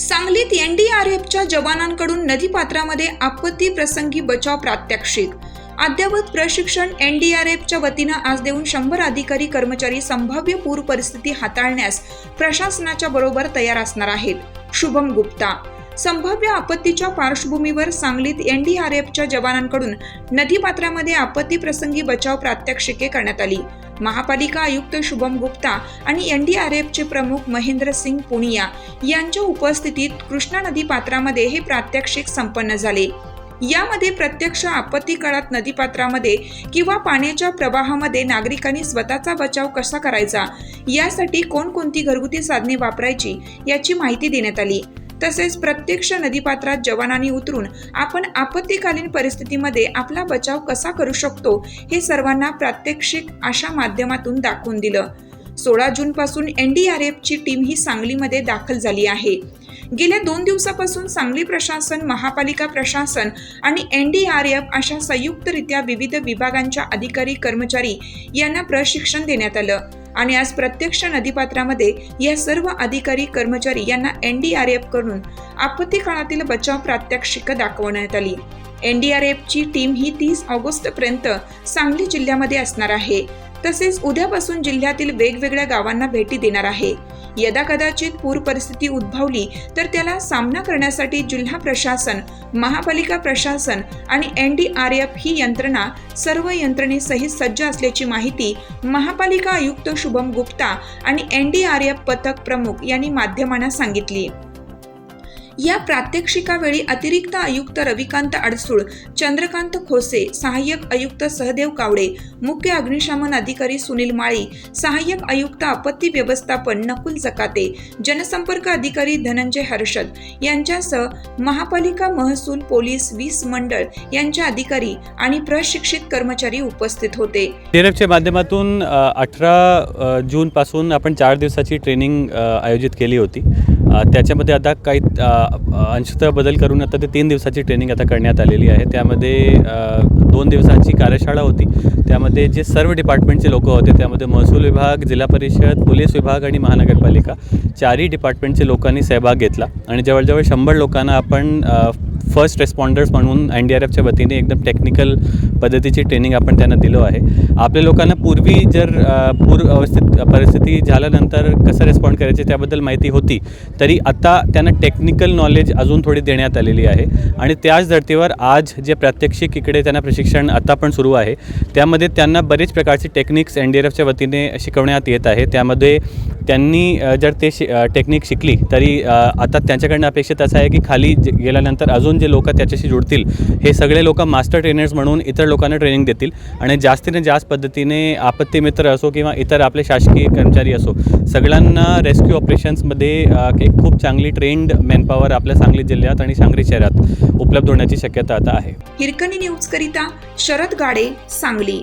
सांगलीत एनडीआरएफच्या जवानांकडून नदीपात्रामध्ये आपत्ती प्रसंगी बचाव प्रात्यक्षिक अद्ययावत प्रशिक्षण एनडीआरएफच्या वतीनं आज देऊन शंभर अधिकारी कर्मचारी संभाव्य पूर परिस्थिती हाताळण्यास प्रशासनाच्या बरोबर तयार असणार आहेत. शुभम गुप्ता. संभाव्य आपत्तीच्या पार्श्वभूमीवर सांगलीत एनडीआरएफच्या जवानांकडून नदीपात्रामध्ये आपत्ती प्रसंगी बचाव प्रात्यक्षिके करण्यात आली. महापालिका आयुक्त शुभम गुप्ता आणि एनडीआरएफचे प्रमुख महेंद्र सिंग पुनिया यांच्या उपस्थितीत कृष्णा नदी पात्रामध्ये हे प्रात्यक्षिक संपन्न झाले. यामध्ये प्रत्यक्ष आपत्ती काळात नदीपात्रामध्ये किंवा पाण्याच्या प्रवाहामध्ये नागरिकांनी स्वतःचा बचाव कसा करायचा? यासाठी कोणकोणती घरगुती साधने वापरायची? याची माहिती देण्यात आली. तसेच प्रत्यक्ष नदीपात्रात जवानांनी उतरून आपण आपत्तीकालीन परिस्थितीमध्ये आपला बचाव कसा करू शकतो हे सर्वांना प्रात्यक्षिक अशा माध्यमातून दाखवून दिलं. सोळा जून पासून एनडीआरएफची टीम ही सांगलीमध्ये दाखल झाली आहे. गेल्या दोन दिवसापासून सांगली प्रशासन महापालिका प्रशासन आणि एनडीआरएफ अशा संयुक्तरित्या विविध विभागांच्या अधिकारी कर्मचारी यांना प्रशिक्षण देण्यात आलं. आणि आज प्रत्यक्ष नदीपात्रामध्ये या सर्व अधिकारी कर्मचारी यांना एनडीआरएफकडून आपत्ती काळातील बचाव प्रात्यक्षिक दाखवण्यात आली. एनडीआरएफची टीम ही तीस ऑगस्टपर्यंत सांगली जिल्ह्यामध्ये असणार आहे. तसेच उद्यापासून जिल्ह्यातील वेगवेगळ्या गावांना भेटी देणार आहे. यदा कदाचित पूर परिस्थिती उद्भवली तर त्याला सामना करण्यासाठी जिल्हा प्रशासन महापालिका प्रशासन आणि एन डी आर एफ ही यंत्रणा सर्व यंत्रणेसहित सज्ज असल्याची माहिती महापालिका आयुक्त शुभम गुप्ता आणि एन डी आर एफ पथक प्रमुख यांनी माध्यमांना सांगितली. या प्रात्यक्षिकावेळी अतिरिक्त आयुक्त रविकांत अडसूळ चंद्रकांत खोसे सहाय्यक आयुक्त सहदेव कावडे मुख्य अग्निशमन अधिकारी सुनील माळी सहाय्यक आयुक्त आपत्ती व्यवस्थापन नकुल जकाते जनसंपर्क अधिकारी धनंजय हर्षद यांच्यासह महापालिका महसूल पोलीस वीस मंडळ यांच्या अधिकारी आणि प्रशिक्षित कर्मचारी उपस्थित होते. माध्यमातून अठरा जून पासून आपण चार दिवसाची ट्रेनिंग आयोजित केली होती. त्याच्यामध्ये आता काही अंशतः बदल करून आता ते तीन दिवसाची ट्रेनिंग आता करण्यात आलेली आहे. त्यामध्ये दोन दिवसाची कार्यशाळा होती. त्यामध्ये जे सर्व डिपार्टमेंटचे लोक होते त्यामध्ये महसूल विभाग जिल्हा परिषद पोलीस विभाग आणि महानगरपालिका चारही डिपार्टमेंटचे लोकांनी सहभाग घेतला. आणि जवळजवळ शंभर लोकांना आपण फर्स्ट रेस्पॉन्डर्स म्हणून एन डी आर एफच्या वतीने एकदम टेक्निकल पद्धतीची ट्रेनिंग आपण त्यांना दिलो आहे. आपल्या लोकांना पूर्वी जर पूर अवस्थित परिस्थिती झाल्यानंतर कसं रेस्पॉन्ड करायचे त्याबद्दल माहिती होती तरी आता त्यांना टेक्निकल नॉलेज अजून थोडी देण्यात आलेली आहे. आणि त्याच धर्तीवर आज जे प्रात्यक्षिक इकडे त्यांना प्रशिक्षण आता पण सुरू आहे त्यामध्ये त्यांना बरेच प्रकारचे टेक्निक्स एन डी आर एफच्या वतीने शिकवण्यात येत आहे. त्यामध्ये त्यांनी जर ते शि टेक्निक शिकली तरी आता त्यांच्याकडनं अपेक्षित असं आहे की खाली गेल्यानंतर अजून जे लोक त्याच्याशी जुडतील हे सगळे लोक मास्टर ट्रेनर्स म्हणून इतर लोकांना ट्रेनिंग देतील. आणि जास्तीने जास्त पद्धतीने आपत्ती मित्र असो किंवा इतर आपले शासकीय कर्मचारी असो सगळ्यांना रेस्क्यू ऑपरेशन्समध्ये एक खूप चांगली ट्रेंड मॅनपॉवर आपल्या सांगली जिल्ह्यात आणि सांगली शहरात उपलब्ध होण्याची शक्यता आता आहे. हिरकणी न्यूज करिता शरद गाडे सांगली.